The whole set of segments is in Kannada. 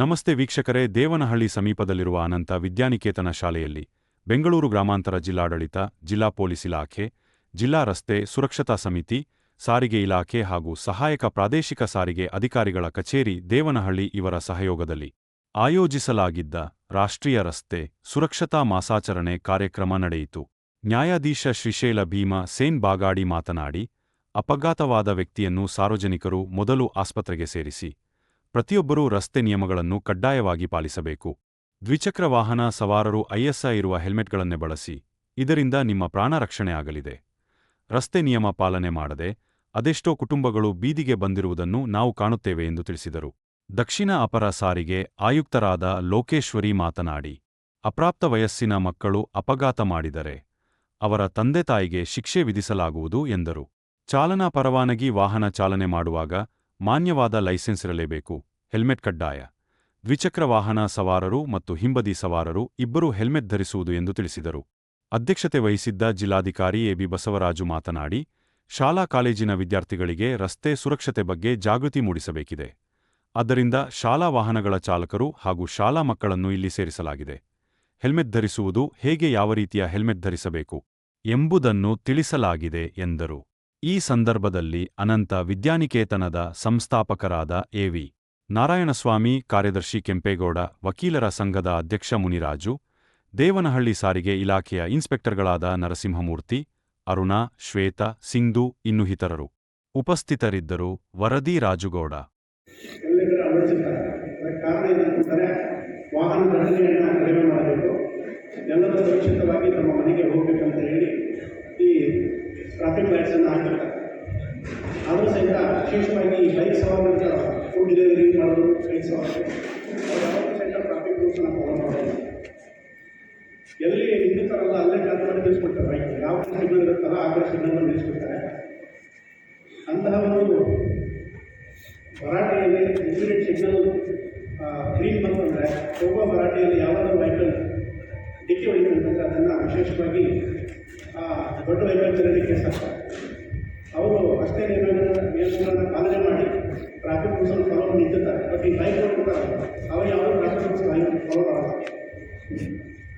ನಮಸ್ತೆ ವೀಕ್ಷಕರೇ, ದೇವನಹಳ್ಳಿ ಸಮೀಪದಲ್ಲಿರುವ ಅನಂತ ವಿದ್ಯಾನಿಕೇತನ ಶಾಲೆಯಲ್ಲಿ ಬೆಂಗಳೂರು ಗ್ರಾಮಾಂತರ ಜಿಲ್ಲಾಡಳಿತ, ಜಿಲ್ಲಾ ಪೊಲೀಸ್ ಇಲಾಖೆ, ಜಿಲ್ಲಾ ರಸ್ತೆ ಸುರಕ್ಷತಾ ಸಮಿತಿ, ಸಾರಿಗೆ ಇಲಾಖೆ ಹಾಗೂ ಸಹಾಯಕ ಪ್ರಾದೇಶಿಕ ಸಾರಿಗೆ ಅಧಿಕಾರಿಗಳ ಕಚೇರಿ ದೇವನಹಳ್ಳಿ ಇವರ ಸಹಯೋಗದಲ್ಲಿ ಆಯೋಜಿಸಲಾಗಿದ್ದ ರಾಷ್ಟ್ರೀಯ ರಸ್ತೆ ಸುರಕ್ಷತಾ ಮಾಸಾಚರಣೆ ಕಾರ್ಯಕ್ರಮ ನಡೆಯಿತು. ನ್ಯಾಯಾಧೀಶ ಶ್ರೀಶೈಲ ಭೀಮ ಸೇನ್ ಬಾಗಾಡಿ ಮಾತನಾಡಿ, ಅಪಘಾತವಾದ ವ್ಯಕ್ತಿಯನ್ನು ಸಾರ್ವಜನಿಕರು ಮೊದಲು ಆಸ್ಪತ್ರೆಗೆ ಸೇರಿಸಿ ಪ್ರತಿಯೊಬ್ಬರೂ ರಸ್ತೆ ನಿಯಮಗಳನ್ನು ಕಡ್ಡಾಯವಾಗಿ ಪಾಲಿಸಬೇಕು. ದ್ವಿಚಕ್ರ ವಾಹನ ಸವಾರರು ಐಎಸ್ಐ ಇರುವ ಹೆಲ್ಮೆಟ್ಗಳನ್ನೇ ಬಳಸಿ, ಇದರಿಂದ ನಿಮ್ಮ ಪ್ರಾಣ ರಕ್ಷಣೆ ಆಗಲಿದೆ. ರಸ್ತೆ ನಿಯಮ ಪಾಲನೆ ಮಾಡದೆ, ಅದೆಷ್ಟೋ ಕುಟುಂಬಗಳು ಬೀದಿಗೆ ಬಂದಿರುವುದನ್ನು ನಾವು ಕಾಣುತ್ತೇವೆ ಎಂದು ತಿಳಿಸಿದರು. ದಕ್ಷಿಣ ಅಪರ ಸಾರಿಗೆ ಆಯುಕ್ತರಾದ ಲೋಕೇಶ್ವರಿ ಮಾತನಾಡಿ, ಅಪ್ರಾಪ್ತ ವಯಸ್ಸಿನ ಮಕ್ಕಳು ಅಪಘಾತ ಮಾಡಿದರೆ, ಅವರ ತಂದೆ ತಾಯಿಗೆ ಶಿಕ್ಷೆ ವಿಧಿಸಲಾಗುವುದು ಎಂದರು. ಚಾಲನಾ ಪರವಾನಗಿ ವಾಹನ ಚಾಲನೆ ಮಾಡುವಾಗ ಮಾನ್ಯವಾದ ಲೈಸೆನ್ಸ್ ಇರಲೇಬೇಕು. ಹೆಲ್ಮೆಟ್ ಕಡ್ಡಾಯ. ದ್ವಿಚಕ್ರ ವಾಹನ ಸವಾರರು ಮತ್ತು ಹಿಂಬದಿ ಸವಾರರು ಇಬ್ಬರೂ ಹೆಲ್ಮೆಟ್ ಧರಿಸುವುದು ಎಂದು ತಿಳಿಸಿದರು. ಅಧ್ಯಕ್ಷತೆ ವಹಿಸಿದ್ದ ಜಿಲ್ಲಾಧಿಕಾರಿ ಎಬಿ ಬಸವರಾಜು ಮಾತನಾಡಿ, ಶಾಲಾ ಕಾಲೇಜಿನ ವಿದ್ಯಾರ್ಥಿಗಳಿಗೆ ರಸ್ತೆ ಸುರಕ್ಷತೆ ಬಗ್ಗೆ ಜಾಗೃತಿ ಮೂಡಿಸಬೇಕಿದೆ. ಆದ್ದರಿಂದ ಶಾಲಾ ವಾಹನಗಳ ಚಾಲಕರು ಹಾಗೂ ಶಾಲಾ ಮಕ್ಕಳನ್ನು ಇಲ್ಲಿ ಸೇರಿಸಲಾಗಿದೆ. ಹೆಲ್ಮೆಟ್ ಧರಿಸುವುದು ಹೇಗೆ ಯಾವ ರೀತಿಯ ಹೆಲ್ಮೆಟ್ ಧರಿಸಬೇಕು ಎಂಬುದನ್ನು ತಿಳಿಸಲಾಗಿದೆ ಎಂದರು. ಈ ಸಂದರ್ಭದಲ್ಲಿ ಅನಂತ ವಿದ್ಯಾನಿಕೇತನದ ಸಂಸ್ಥಾಪಕರಾದ ಎವಿ ನಾರಾಯಣಸ್ವಾಮಿ, ಕಾರ್ಯದರ್ಶಿ ಕೆಂಪೇಗೌಡ, ವಕೀಲರ ಸಂಘದ ಅಧ್ಯಕ್ಷ ಮುನಿರಾಜು, ದೇವನಹಳ್ಳಿ ಸಾರಿಗೆ ಇಲಾಖೆಯ ಇನ್ಸ್ಪೆಕ್ಟರ್ಗಳಾದ ನರಸಿಂಹಮೂರ್ತಿ, ಅರುಣಾ, ಶ್ವೇತಾ, ಸಿಂಧು ಇನ್ನು ಇತರರು ಉಪಸ್ಥಿತರಿದ್ದರು ವರದಿ ರಾಜುಗೌಡ. ಎಲ್ಲರೂ ಸುರಕ್ಷಿತವಾಗಿ ತಮ್ಮ ಮನೆಗೆ ಹೋಗಬೇಕಂತ ಹೇಳಿ ಈ ಟ್ರಾಫಿಕ್ ಲೈಟ್ಸನ್ನು ಹಾಕಿರ್ತಾರೆ. ಆದರೂ ಸಹಿತ ವಿಶೇಷವಾಗಿ ಬೈಕ್ ಅಂತ ಫುಡ್ ಡೆಲಿವರಿ ಮಾಡೋದು ಬೈಕ್ ಯಾವತ್ತೂ ಸಹಿತ ಟ್ರಾಫಿಕ್ ರೂಲ್ಸನ್ನು ಫಾಲೋ ಮಾಡೋದು. ಎಲ್ಲಿ ನಿಂತಿರ್ತಾರಲ್ಲ, ಅಲ್ಲೇ ಕಾಲ್ ಮಾಡಿ ನಿಲ್ಲಿಸ್ಬಿಡ್ತಾರೆ ಬೈಕ್ ಯಾವ ಸಿಗ್ನಲ್ ಇರುತ್ತಲ್ಲ, ಆ ಕಡೆ ಸಿಗ್ನಲ್ ನಿಲ್ಲಿಸ್ಬಿಡ್ತಾರೆ ಅಂತಹ ಒಂದು ಭರಾಟೆಯಲ್ಲಿ ಬಂತು ಸಿಗ್ನಲ್ ಗ್ರೀನ್ ಬಂತಂದರೆ ಒಬ್ಬ ಭರಾಟೆಯಲ್ಲಿ ಯಾವುದಾದ್ರು ವೆಹಿಕಲ್ ಡಿಕ್ಕಿ ಹೊಡಿತಂತಂದರೆ ಅದನ್ನು ವಿಶೇಷವಾಗಿ ದೊಡ್ಡ ವೆಹಿಕಲ್ ಕೆಲಸ ಅವರು ಅಷ್ಟೇ ನಿಯಮಗಳನ್ನು ನಿಯಮಗಳನ್ನು ಪಾಲನೆ ಮಾಡಿ ಟ್ರಾಫಿಕ್ ರೂಲ್ಸನ್ನು ಫಾಲೋ ನಿಂತಿರ್ತಾರೆ ಬಟ್ ಈ ಬೈಕ್ ಕೊಡ್ತಾರೆ ಅವರು ಯಾವುದೋ ಟ್ರಾಫಿಕ್ ರೂಲ್ಸ್ ಫಾಲೋ ಮಾಡಲ್ಲ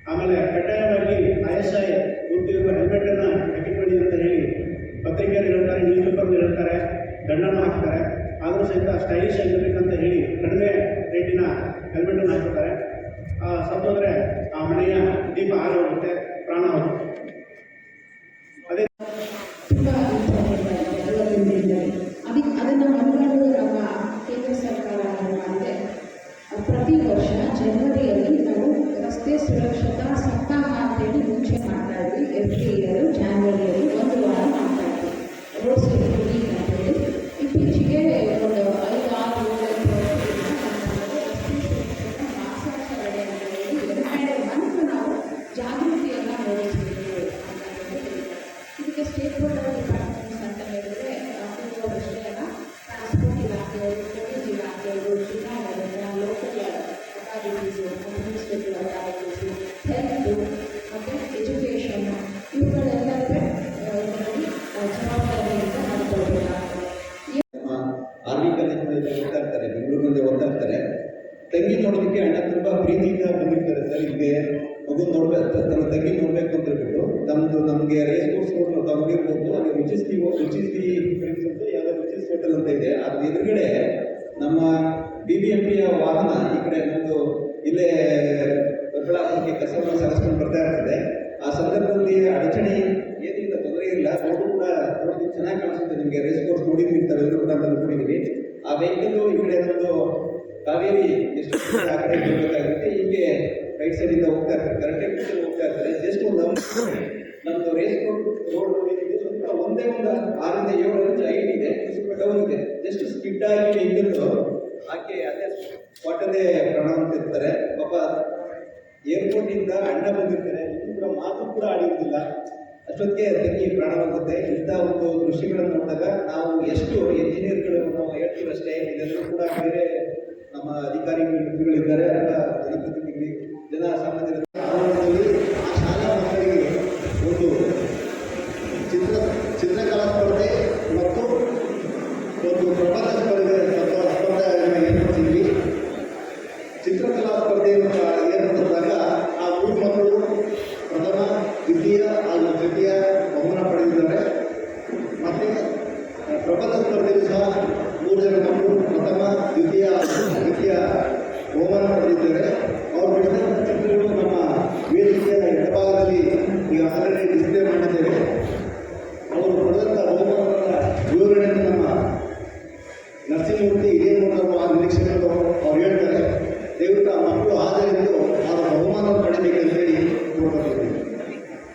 ಆಮೇಲೆ ಕಡ್ಡಾಯವಾಗಿ ಐ ಎಸ್ ಐ ಗುರುತಿರುವ ಹೆಲ್ಮೆಟನ್ನು ಹಾಕಿಕೊಳ್ಳಿ ಅಂತ ಹೇಳಿ ಪತ್ರಿಕೆಯಲ್ಲಿ ಹೇಳ್ತಾರೆ ನ್ಯೂಸ್ ಪೇಪರ್ ಹೇಳ್ತಾರೆ ದಂಡನ ಹಾಕ್ತಾರೆ ಆದರೂ ಸಹಿತ ಸ್ಟೈಲಿಶ್ ಆಗಿರ್ಬೇಕಂತ ಹೇಳಿ ಕಡಿಮೆ ರೇಟಿನ ಹೆಲ್ಮೆಟನ್ನು ಹಾಕಿರ್ತಾರೆ ಸತ್ತೋದ್ರೆ ಆ ಮನೆಯ ದೀಪ ಹಾರಿ ನೋಡೋದಕ್ಕೆ ಅಣ್ಣ ತುಂಬ ಪ್ರೀತಿಯಿಂದ ಬಂದಿರ್ತಾರೆ ಸರ್. ಹಿಂಗೆ ಮಗು ನೋಡ್ಬೇಕು ತನ್ನ ತಂಗಿ ನೋಡ್ಬೇಕು ಅಂತ ಹೇಳ್ಬಿಟ್ಟು ನಮ್ಮದು ನಮಗೆ ರೇಸ್ ಕೋರ್ಸ್ ನೋಡಲು ತಮಗಿರ್ಬೋದು ಅಲ್ಲಿ ರುಚಿಸ್ತಿ ರುಚಿಸ್ತಿ ಫ್ರೆಂಡ್ಸ್ ಅಂತ ಯಾವುದೋ ರುಚಿಸ್ ಹೋಟೆಲ್ ಅಂತ ಇದೆ. ಅದ್ರ ಎದುರುಗಡೆ ನಮ್ಮ ಬಿ ಬಿ ಎಂ ಪಿಯ ವಾಹನ ಈ ಕಡೆ ನಮ್ಮದು ಇಲ್ಲೇ ದೊಡ್ಡಬಳ್ಳಾಪುರಕ್ಕೆ ಕಸವನ್ನು ಸರಿಸ್ಕೊಂಡು ಬರ್ತಾ ಇರ್ತದೆ. ಆ ಸಂದರ್ಭದಲ್ಲಿ ಅಡಚಣೆ ಏನಿಲ್ಲ, ತೊಂದರೆ ಇಲ್ಲ. ರೋಡು ಕೂಡ ನೋಡೋದಕ್ಕೆ ಚೆನ್ನಾಗಿ ಕಾಣಿಸುತ್ತೆ. ನಿಮಗೆ ರೇಸ್ ಕೋರ್ಸ್ ನೋಡಿದ್ವಿ ಎಲ್ಲರೂ ಕೂಡ ಅಂತ ನೋಡಿದ್ದೀವಿ ಆ ವೆಹಿಕಲ್ ಈ ಕಡೆ ನಮ್ಮದು ಕಾವೇರಿ ಎಷ್ಟು ಹೀಗೆ ರೈಟ್ ಸೈಡಿಂದ ಹೋಗ್ತಾ ಇರ್ತಾರೆ. ಕರೆಕ್ಟಾಗಿ ಕೂತ್ಕೊಂಡು ಹೋಗ್ತಾ ಇರ್ತಾರೆ. ಜಸ್ಟ್ ಒಂದು ನಮ್ಮದು ರೇಸ್ ರೋಡ್ ರೋಡ್ ಏನಿದೆ, ಸ್ವಲ್ಪ ಒಂದೇ ಒಂದು ಆರರಿಂದ ಏಳು ಇಂಚ್ ಹೈಟ್ ಇದೆ. ಸ್ವಲ್ಪ ಡೌನ್ ಇದೆ. ಜಸ್ಟ್ ಸ್ಕಿಡ್ ಆಗಿ ವೆಹಿಕಲ್ ಆಕೆ ಅದೇ ಸ್ಪಾಟಲ್ಲೇ ಪ್ರಾಣ ಹೊಂದಿರ್ತಾರೆ. ಪಾಪ ಏರ್ಪೋರ್ಟಿಂದ ಅಣ್ಣ ಬಂದಿರ್ತಾರೆ. ಕೂಡ ಮಾತು ಕೂಡ ಆಡಿರೋದಿಲ್ಲ. ಅಷ್ಟೊತ್ತಿಗೆ ತಂಗಿ ಪ್ರಾಣ ಹೋಗುತ್ತೆ ಇಂಥ ಒಂದು ದೃಶ್ಯಗಳನ್ನು ನೋಡಿದಾಗ ನಾವು ಎಷ್ಟು ಎಂಜಿನಿಯರ್ಗಳು ನಾವು ಹೇಳ್ತೀವಿ ಅಷ್ಟೇ ಇದೆಲ್ಲರೂ ಕೂಡ ಬೇರೆ ನಮ್ಮ